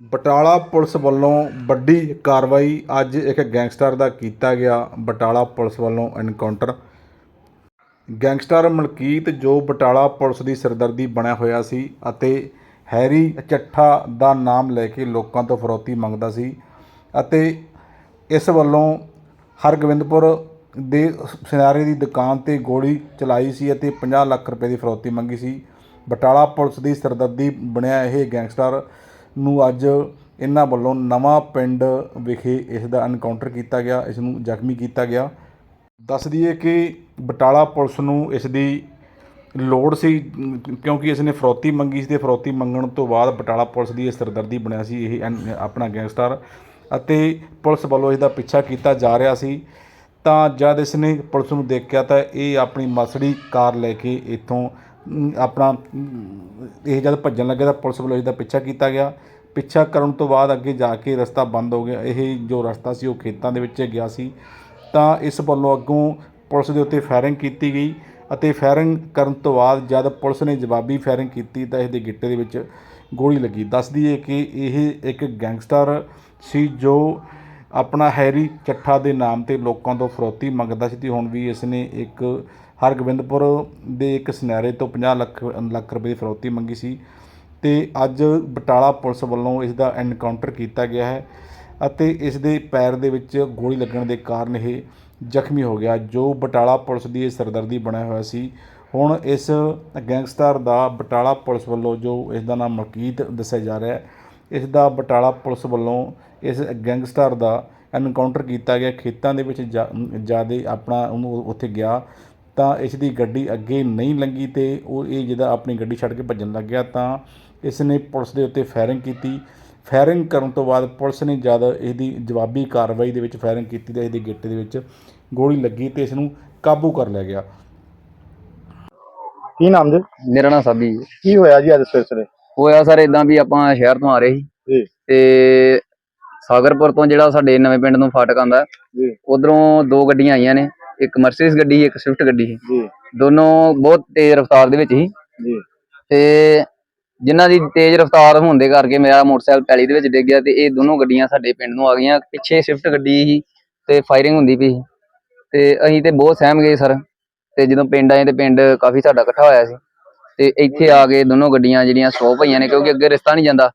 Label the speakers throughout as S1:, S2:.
S1: Batala police ਵੱਲੋਂ ਵੱਡੀ ਕਾਰਵਾਈ ਅੱਜ ਇੱਕ ਗੈਂਗਸਟਰ ਦਾ ਕੀਤਾ ਗਿਆ। ਬਟਾਲਾ ਪੁਲਿਸ ਵੱਲੋਂ ਐਨਕਾਊਂਟਰ। ਗੈਂਗਸਟਰ ਮਲਕੀਤ, ਜੋ ਬਟਾਲਾ ਪੁਲਿਸ ਦੀ ਸਰਦਰਦੀ ਬਣਿਆ ਹੋਇਆ ਸੀ ਅਤੇ ਹੈਰੀ ਚੱਠਾ ਦਾ ਨਾਮ ਲੈ ਕੇ ਲੋਕਾਂ ਤੋਂ ਫਰੋਤੀ ਮੰਗਦਾ ਸੀ ਅਤੇ ਇਸ ਵੱਲੋਂ ਹਰਗੋਬਿੰਦਪੁਰ ਦੇ ਸਿਨਾਰੇ ਦੀ ਦੁਕਾਨ ਤੇ ਗੋਲੀ ਚਲਾਈ ਸੀ ਅਤੇ 50 ਲੱਖ ਰੁਪਏ ਦੀ ਫਰੋਤੀ ਮੰਗੀ ਸੀ। ਬਟਾਲਾ ਪੁਲਿਸ ਦੀ ਸਰਦਰਦੀ ਬਣਿਆ ਇਹ ਗੈਂਗਸਟਰ ਨੂੰ ਅੱਜ ਇਹਨਾਂ ਵੱਲੋਂ ਨਵਾਂ ਪਿੰਡ ਵਿਖੇ ਇਸ ਦਾ ਐਨਕਾਊਂਟਰ ਕੀਤਾ ਗਿਆ, ਇਸ ਨੂੰ ਜ਼ਖਮੀ ਕੀਤਾ ਗਿਆ। ਦੱਸ ਦਈਏ ਕਿ ਬਟਾਲਾ ਪੁਲਿਸ ਨੂੰ ਇਸ ਦੀ ਲੋੜ ਸੀ, ਕਿਉਂਕਿ ਇਸ ਨੇ ਫਰੌਤੀ ਮੰਗੀ ਸੀ ਤੇ ਫਰੌਤੀ ਮੰਗਣ ਤੋਂ ਬਾਅਦ ਬਟਾਲਾ ਪੁਲਿਸ ਦੀ ਇਹ ਸਿਰਦਰਦੀ ਬਣਿਆ ਸੀ, ਇਹ ਐਨ- ਆਪਣਾ ਗੈਂਗਸਟਰ। ਅਤੇ ਪੁਲਿਸ ਵੱਲੋਂ ਇਸ ਦਾ ਪਿੱਛਾ ਕੀਤਾ ਜਾ ਰਿਹਾ ਸੀ। ਤਾਂ ਜਦ ਇਸ ਨੇ ਪੁਲਿਸ ਨੂੰ ਦੇਖਿਆ ਤਾਂ ਇਹ ਆਪਣੀ ਮਸੜੀ ਕਾਰ ਲੈ ਕੇ ਇੱਥੋਂ ਆਪਣਾ ਇਹ ਜਦ ਭੱਜਣ ਲੱਗੇ ਤਾਂ ਪੁਲਿਸ ਵੱਲੋਂ ਇਸ ਦਾ ਪਿੱਛਾ ਕੀਤਾ ਗਿਆ। ਪਿੱਛਾ ਕਰਨ ਤੋਂ ਬਾਅਦ ਅੱਗੇ ਜਾ ਕੇ ਰਸਤਾ ਬੰਦ ਹੋ ਗਿਆ। ਇਹ ਜੋ ਰਸਤਾ ਸੀ, ਉਹ ਖੇਤਾਂ ਦੇ ਵਿੱਚ ਗਿਆ ਸੀ। ਤਾਂ ਇਸ ਵੱਲੋਂ ਅੱਗੋਂ ਪੁਲਿਸ ਦੇ ਉੱਤੇ ਫਾਇਰਿੰਗ ਕੀਤੀ ਗਈ ਅਤੇ ਫਾਇਰਿੰਗ ਕਰਨ ਤੋਂ ਬਾਅਦ ਜਦ ਪੁਲਿਸ ਨੇ ਜਵਾਬੀ ਫਾਇਰਿੰਗ ਕੀਤੀ ਤਾਂ ਇਸ ਦੇ ਗਿੱਟੇ ਦੇ ਵਿੱਚ ਗੋਲੀ ਲੱਗੀ। ਦੱਸਦੀ ਹੈ ਕਿ ਇਹ ਇੱਕ ਗੈਂਗਸਟਰ ਸੀ ਜੋ ਆਪਣਾ ਹੈਰੀ ਚੱਠਾ ਦੇ ਨਾਮ ਤੇ ਲੋਕਾਂ ਤੋਂ ਫਰੋਤੀ ਮੰਗਦਾ ਸੀ ਤੇ ਹੁਣ ਵੀ ਇਸ ਨੇ ਇੱਕ ਹਰਗੋਬਿੰਦਪੁਰ ਦੇ ਇੱਕ ਸੁਨਿਆਰੇ ਤੋਂ 50 ਲੱਖ ਲੱਖ ਰੁਪਏ ਦੀ ਫਰੌਤੀ ਮੰਗੀ ਸੀ ਤੇ ਅੱਜ ਬਟਾਲਾ ਪੁਲਿਸ ਵੱਲੋਂ ਇਸ ਦਾ ਐਨਕਾਊਂਟਰ ਕੀਤਾ ਗਿਆ ਹੈ ਅਤੇ ਇਸ ਦੇ ਪੈਰ ਦੇ ਵਿੱਚ ਗੋਲੀ ਲੱਗਣ ਦੇ ਕਾਰਨ ਇਹ ਜ਼ਖਮੀ ਹੋ ਗਿਆ, ਜੋ ਬਟਾਲਾ ਪੁਲਿਸ ਦੀ ਇਹ ਸਰਦਰਦੀ ਬਣਿਆ ਹੋਇਆ ਸੀ। ਹੁਣ ਇਸ ਗੈਂਗਸਟਰ ਦਾ ਬਟਾਲਾ ਪੁਲਿਸ ਵੱਲੋਂ ਜੋ ਇਸ ਦਾ ਨਾਮ ਮਲਕੀਤ ਦੱਸਿਆ ਜਾ ਰਿਹਾ ਹੈ, ਇਸ ਦਾ ਬਟਾਲਾ ਪੁਲਿਸ ਵੱਲੋਂ ਇਸ ਗੈਂਗਸਟਰ ਦਾ ਐਨਕਾਊਂਟਰ ਕੀਤਾ ਗਿਆ। ਖੇਤਾਂ ਦੇ ਵਿੱਚ ਜਿਆਦੇ ਆਪਣਾ ਉਹਨੂੰ ਉੱਥੇ ਗਿਆ ਤਾਂ ਇਸ ਦੀ ਗੱਡੀ ਅੱਗੇ ਨਹੀਂ ਲੰਗੀ ਤੇ ਉਹ ਇਹ ਜਿਹਦਾ ਆਪਣੀ ਗੱਡੀ ਛੱਡ ਕੇ ਭੱਜਣ ਲੱਗ ਗਿਆ ਤਾਂ ਇਸ ਨੇ ਪੁਲਿਸ ਦੇ ਉੱਤੇ ਫਾਇਰਿੰਗ ਕੀਤੀ। ਫਾਇਰਿੰਗ ਕਰਨ ਤੋਂ ਬਾਅਦ ਪੁਲਿਸ ਨੇ ਜਦ ਇਹਦੀ ਜਵਾਬੀ ਕਾਰਵਾਈ ਦੇ ਵਿੱਚ ਫਾਇਰਿੰਗ ਕੀਤੀ ਤਾਂ ਇਹਦੇ ਗਿੱਟੇ ਦੇ ਵਿੱਚ ਗੋਲੀ ਲੱਗੀ ਤੇ ਇਸ ਨੂੰ ਕਾਬੂ ਕਰ ਲਿਆ ਗਿਆ।
S2: ਕੀ ਨਾਮ ਜੀ?
S3: ਮੇਰਾ ਨਾਮ ਸਾਬੀ ਜੀ।
S2: ਕੀ ਹੋਇਆ ਜੀ ਅੱਜ ਸਵੇਰੇ
S3: ਹੋਇਆ ਸਰ ਇਦਾਂ ਵੀ ਆਪਾਂ ਸ਼ਹਿਰ ਤੋਂ ਆ ਰਹੇ ਸੀ।
S2: ਜੀ।
S3: ਤੇ ਸਾਗਰਪੁਰ ਤੋਂ ਜਿਹੜਾ ਸਾਡੇ ਨਵੇਂ ਪਿੰਡ ਨੂੰ ਫਾਟਕ ਆਉਂਦਾ
S2: ਜੀ।
S3: ਉਧਰੋਂ ਦੋ ਗੱਡੀਆਂ ਆਈਆਂ ਨੇ। ਇੱਕ ਮਰਸੀਡੀਜ਼ ਗੱਡੀ ਸੀ, ਇੱਕ ਸਵਿਫਟ ਗੱਡੀ ਸੀ।
S2: ਜੀ।
S3: ਦੋਨੋਂ ਬਹੁਤ ਤੇਜ਼ ਰਫ਼ਤਾਰ ਦੇ ਵਿੱਚ ਸੀ।
S2: ਜੀ।
S3: ਤੇ ਜਿਨ੍ਹਾਂ ਦੀ ਤੇਜ਼ ਰਫ਼ਤਾਰ ਹੋਣ ਦੇ ਕਰਕੇ ਮੇਰਾ ਮੋਟਰਸਾਈਕਲ ਪੈਲੀ ਦੇ ਵਿੱਚ ਡਿੱਗ ਗਿਆ ਤੇ ਇਹ ਦੋਨੋਂ ਗੱਡੀਆਂ ਸਾਡੇ ਪਿੰਡ ਨੂੰ ਆ ਗਈਆਂ। ਪਿੱਛੇ ਸਵਿਫਟ ਗੱਡੀ ਸੀ ਤੇ ਫਾਇਰਿੰਗ ਹੁੰਦੀ ਪਈ ਸੀ। ਤੇ ਅਸੀਂ ਤੇ ਬਹੁਤ ਸਹਿਮ ਗਏ ਸਰ। ਤੇ ਜਦੋਂ ਪਿੰਡ ਆਏ ਤੇ ਪਿੰਡ ਕਾਫੀ ਸਾਡਾ ਇਕੱਠਾ ਹੋਇਆ ਸੀ। ਤੇ ਇੱਥੇ ਆ ਕੇ ਦੋਨੋਂ ਗੱਡੀਆਂ ਜਿਹੜੀਆਂ ਸਟਾਪ ਹੋਈਆਂ ਨੇ ਕਿਉਂਕਿ ਅੱਗੇ ਰਸਤਾ ਨਹੀਂ ਜਾਂਦਾ।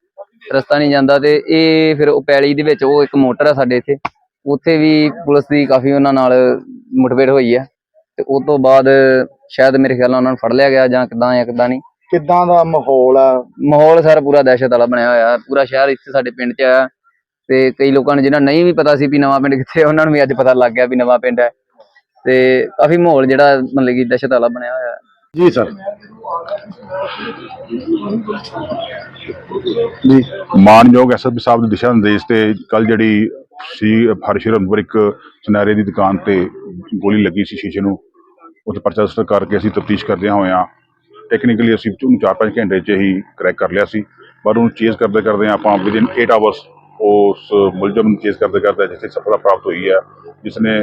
S3: ਰਸਤਾ ਨਹੀਂ ਜਾਂਦਾ ਤੇ ਇਹ ਫਿਰ ਉਹ ਪੈਲੀ ਦੇ ਵਿੱਚ ਉਹ ਇੱਕ ਮੋਟਰ ਆ ਸਾਡੇ ਇੱਥੇ। ਉੱਥੇ ਵੀ ਪੁਲਿਸ ਦੀ ਕਾਫੀ ਉਹਨਾਂ ਨਾਲ ਮੁਠਭੇੜ ਹੋਈ ਹੈ ਤੇ ਉਸ ਤੋਂ ਬਾਅਦ ਸ਼ਾਇਦ ਮੇਰੇ ਖਿਆਲ ਨਾਲ ਉਹਨਾਂ ਨੂੰ ਫੜ ਲਿਆ ਗਿਆ ਜਾਂ ਕਿਦਾਂ ਜਾਂ ਕਿਦਾਂ ਨਹੀਂ।
S2: ਕਿੱਦਾਂ ਦਾ ਮਾਹੌਲ ਆ?
S3: ਮਾਹੌਲ ਸਾਰਾ ਪੂਰਾ ਦਹਿਸ਼ਤ ਵਾਲਾ ਬਣਿਆ ਹੋਇਆ। ਪੂਰਾ ਸ਼ਹਿਰ ਇੱਥੇ ਸਾਡੇ ਪਿੰਡ 'ਚ ਆਇਆ ਤੇ ਕਈ ਲੋਕਾਂ ਨੂੰ ਜਿਹਨਾਂ ਨਹੀਂ ਵੀ ਪਤਾ ਸੀ ਵੀ ਨਵਾਂ ਪਿੰਡ ਕਿੱਥੇ ਹੈ, ਉਹਨਾਂ ਨੂੰ ਵੀ ਅੱਜ ਪਤਾ ਲੱਗ ਗਿਆ ਵੀ ਨਵਾਂ ਪਿੰਡ ਹੈ। ਤੇ ਕਾਫੀ ਮਾਹੌਲ ਜਿਹੜਾ ਮਤਲਬ ਕਿ ਦਹਿਸ਼ਤ ਵਾਲਾ ਬਣਿਆ ਹੋਇਆ। ਹੈ
S2: ਜੀ ਸਰ। ਜੀ
S4: ਮਾਨਯੋਗ ਐਸਐਸਪੀ ਸਾਹਿਬ ਦੇ ਦਿਸ਼ਾ ਨਿਰਦੇਸ਼ ਤੇ ਕੱਲ ਜਿਹੜੀ ਸੀ ਹਰਸ਼ਿਰਮਪੁਰ ਇੱਕ ਸੁਨਹਿਰੇ ਦੀ ਦੁਕਾਨ ਤੇ ਗੋਲੀ ਲੱਗੀ ਸੀ ਸ਼ੀਸ਼ੇ ਨੂੰ। ਉੱਥੇ ਪਰਚਾ ਰਜਿਸਟਰ ਕਰਕੇ ਅਸੀਂ ਤਫਤੀਸ਼ ਕਰਦਿਆਂ ਹੋਇਆਂ ਟੈਕਨੀਕਲੀ ਅਸੀਂ ਉਹਨੂੰ 4-5 ਘੰਟੇ 'ਚ ਹੀ ਕਰੈਕ ਕਰ ਲਿਆ ਸੀ। ਪਰ ਉਹਨੂੰ ਚੇਜ਼ ਕਰਦੇ ਕਰਦੇ ਆਪਾਂ ਵਿਦਿਨ 8 ਆਵਰਸ ਉਸ ਮੁਲਜ਼ਮ ਨੂੰ ਚੇਜ਼ ਕਰਦੇ ਕਰਦੇ ਜਿੱਥੇ ਸਫਲਤਾ ਪ੍ਰਾਪਤ ਹੋਈ ਹੈ ਜਿਸ ਨੇ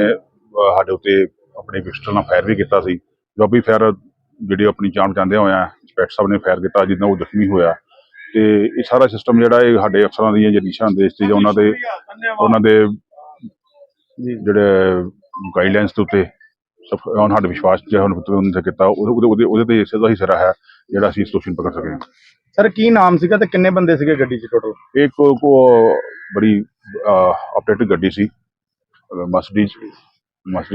S4: ਸਾਡੇ ਉੱਤੇ ਆਪਣੇ ਪਿਸਟਲ ਨਾਲ ਫਾਇਰ ਵੀ ਕੀਤਾ ਸੀ। ਜਵਾਬੀ ਫਾਇਰ ਜਿਹੜੀ ਆਪਣੀ ਜਾਨ ਬਚਾਉਂਦਿਆਂ ਹੋਇਆਂ ਇੰਸਪੈਕਟਰ ਸਾਹਿਬ ਨੇ ਫਾਇਰ ਕੀਤਾ ਜਿੱਦਾਂ ਉਹ ਜ਼ਖਮੀ ਹੋਇਆ। ਤੇ ਇਹ ਸਾਰਾ ਸਿਸਟਮ ਜਿਹੜਾ ਇਹ ਸਾਡੇ ਅਫਸਰਾਂ ਦੀਆਂ ਜਿਹੜੀ ਦਿਸ਼ਾ ਨਿਰਦੇਸ਼ ਤੇ ਉਹਨਾਂ ਦੇ ਉਹਨਾਂ ਦੇ ਜਿਹੜੇ ਗਾਈਡਲਾਈਨਸ ਦੇ ਉੱਤੇ ਸਫ- ਉਹਨਾਂ ਸਾਡੇ ਵਿਸ਼ਵਾਸ ਜਿਹੜਾ ਉਹਨਾਂ ਤੇ ਉਹਨਾਂ ਤੇ ਕੀਤਾ ਉਹਦੇ ਉਹਦੇ- ਉਹਦੇ ਤੇ ਸਿੱਧਾ ਹੀ ਸਿਰਾ ਹੈ ਜਿਹੜਾ ਅਸੀਂ ਇਸ ਦੋਸ਼ੀ ਨੂੰ ਪਕੜ ਸਕੇ
S2: ਸਰ ਕੀ ਨਾਮ ਸੀਗਾ ਤੇ ਕਿੰਨੇ ਬੰਦੇ ਸੀਗੇ ਗੱਡੀ 'ਚ ਟੋਟਲ
S4: ਇੱਕ ਕੋ ਬੜੀ ਆਪਰੇਟਿਵ ਗੱਡੀ ਸੀ ਮਸਡੀ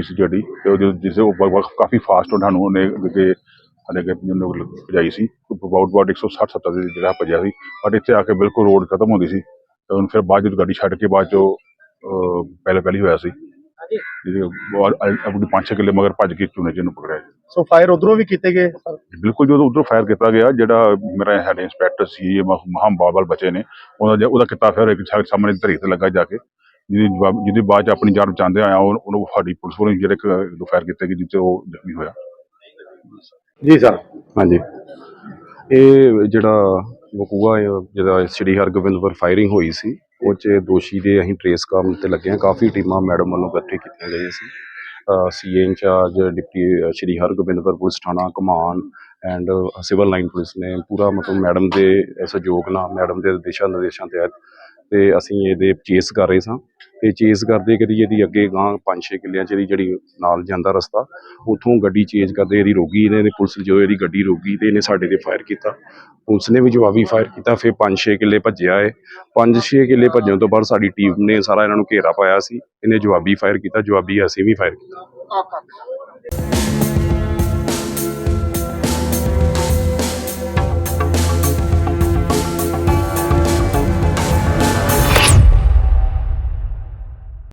S4: ਸੀ ਗੱਡੀ ਤੇ ਉਹਦੇ ਜਿਸ ਉਹ ਕਾਫੀ ਫਾਸਟ ਉਹਨਾਂ ਨੂੰ ਉਹਨੇ ਅੱਗੇ ਸਾਡੇ ਅੱਗੇ ਨੂੰ ਭਜਾਈ ਸੀ ਅਬਾਊਟ ਅਬਾਊਟ 160 70 ਦੇ ਜਿਹੜਾ ਭੱਜਿਆ ਸੀ ਬਟ ਇੱਥੇ ਆ ਕੇ ਬਿਲਕੁਲ ਰੋਡ ਖਤਮ ਹੁੰਦੀ ਸੀ ਤੇ ਉਹਨੂੰ ਫਿਰ ਬਾਅਦ ਜਦੋਂ ਗੱਡੀ ਛੱਡ ਕੇ ਬਾਅਦ ਚੋਂ ਪਹਿਲੇ ਪਹਿਲੀ ਹੋਇਆ ਸੀ। ਜਿਹਦੇ ਬਾਅਦ ਆਪਣੀ ਪੰਜ ਛੇ ਕਿੱਲੇ ਮਗਰ ਭੱਜ ਕੇ ਚੂਨੇ ਚ ਨੂੰ ਪਕੜਿਆ
S2: ਸੋ ਫਾਇਰ ਉਧਰੋਂ ਵੀ ਕੀਤੇ ਗਏ ਸਰ?
S4: ਬਿਲਕੁਲ ਜਦੋਂ ਉਧਰੋਂ ਫਾਇਰ ਕੀਤਾ ਗਿਆ ਜਿਹੜਾ ਮੇਰਾ ਸਾਡੇ ਇੰਸਪੈਕਟਰ ਸੀ ਮਹਾਮ ਬਾਬਲ ਬਚੇ ਨੇ। ਉਹਦਾ ਜ- ਉਹਦਾ ਕੀਤਾ ਫਿਰ ਇੱਕ ਸਾਹਮਣੇ ਧਰੀ ਤੇ ਲੱਗਾ ਜਾ ਕੇ। ਜਿਹਦੀ ਜਿਹਦੀ ਬਾਅਦ ਚ ਆਪਣੀ ਜਾਨ ਬਚਾਉਂਦੇ ਆਇਆ ਉਹ- ਉਹਨੂੰ ਸਾਡੀ ਪੁਲਿਸ ਵੱਲੋਂ ਜਿਹੜੇ ਫਾਇਰ ਕੀਤੇ ਗਏ ਜਿੱਥੇ ਉਹ ਜ਼ਖਮੀ ਹੋਇਆ।
S2: ਜੀ ਸਰ।
S5: ਹਾਂਜੀ। ਇਹ ਜਿਹੜਾ ਵਕੂਆ ਹੈ ਜਿਹਦਾ ਸ੍ਰੀ ਹਰਗੋਬਿੰਦਪੁਰ ਫਾਇਰਿੰਗ ਹੋਈ ਸੀ ਉਹ 'ਚ ਦੋਸ਼ੀ ਦੇ ਅਸੀਂ ਟਰੇਸ ਕਰਨ ਤੇ ਲੱਗੇ ਹਾਂ। ਕਾਫੀ ਟੀਮਾਂ ਮੈਡਮ ਵੱਲੋਂ ਇਕੱਠੇ ਕੀਤੀਆਂ ਗਈਆਂ ਸੀ। CA incharge deputy Sri Hargobindpur police ਥਾਣਾ, ਕਮਾਨ ਐਂਡ ਸਿਵਲ ਲਾਈਨ ਪੁਲਿਸ ਨੇ ਪੂਰਾ ਮਤਲਬ ਮੈਡਮ ਦੇ ਸਹਿਯੋਗ ਨਾਲ ਮੈਡਮ ਦੇ ਦਿਸ਼ਾ ਨਿਰਦੇਸ਼ਾਂ ਤਹਿਤ ਤੇ ਅਸੀਂ ਇਹਦੇ ਚੇਸ ਕਰ ਰਹੇ ਸਾਂ। ਤੇ ਚੇਸ ਕਰਦੇ ਕਦੀ ਇਹਦੀ ਅੱਗੇ ਗਾਂ 5-6 ਕਿੱਲਿਆਂ ਚ ਇਹਦੀ ਜਿਹੜੀ ਨਾਲ ਜਾਂਦਾ ਰਸਤਾ, ਉਥੋਂ ਗੱਡੀ ਚੇਂਜ ਕਰਦੇ, ਇਹਦੀ ਰੋਗੀ ਇਹਨੇ ਪੁਲਿਸ ਜੋ ਇਹਦੀ ਗੱਡੀ ਰੋਗੀ ਤੇ ਇਹਨੇ ਸਾਡੇ ਤੇ ਫਾਇਰ ਕੀਤਾ। ਪੁਲਿਸ ਨੇ ਵੀ ਜਵਾਬੀ ਫਾਇਰ ਕੀਤਾ, ਫਿਰ 5-6 ਕਿੱਲੇ ਭੱਜਿਆ ਏ 5-6 ਕਿੱਲੇ ਭੱਜਣ ਤੋਂ ਬਾਅਦ ਸਾਡੀ ਟੀਮ ਨੇ ਸਾਰਾ ਇਹਨਾਂ ਨੂੰ ਘੇਰਾ ਪਾਇਆ ਸੀ। ਇਹਨੇ ਜਵਾਬੀ ਫਾਇਰ ਕੀਤਾ, ਜਵਾਬੀ ਅਸੀਂ ਵੀ ਫਾਇਰ ਕੀਤਾ।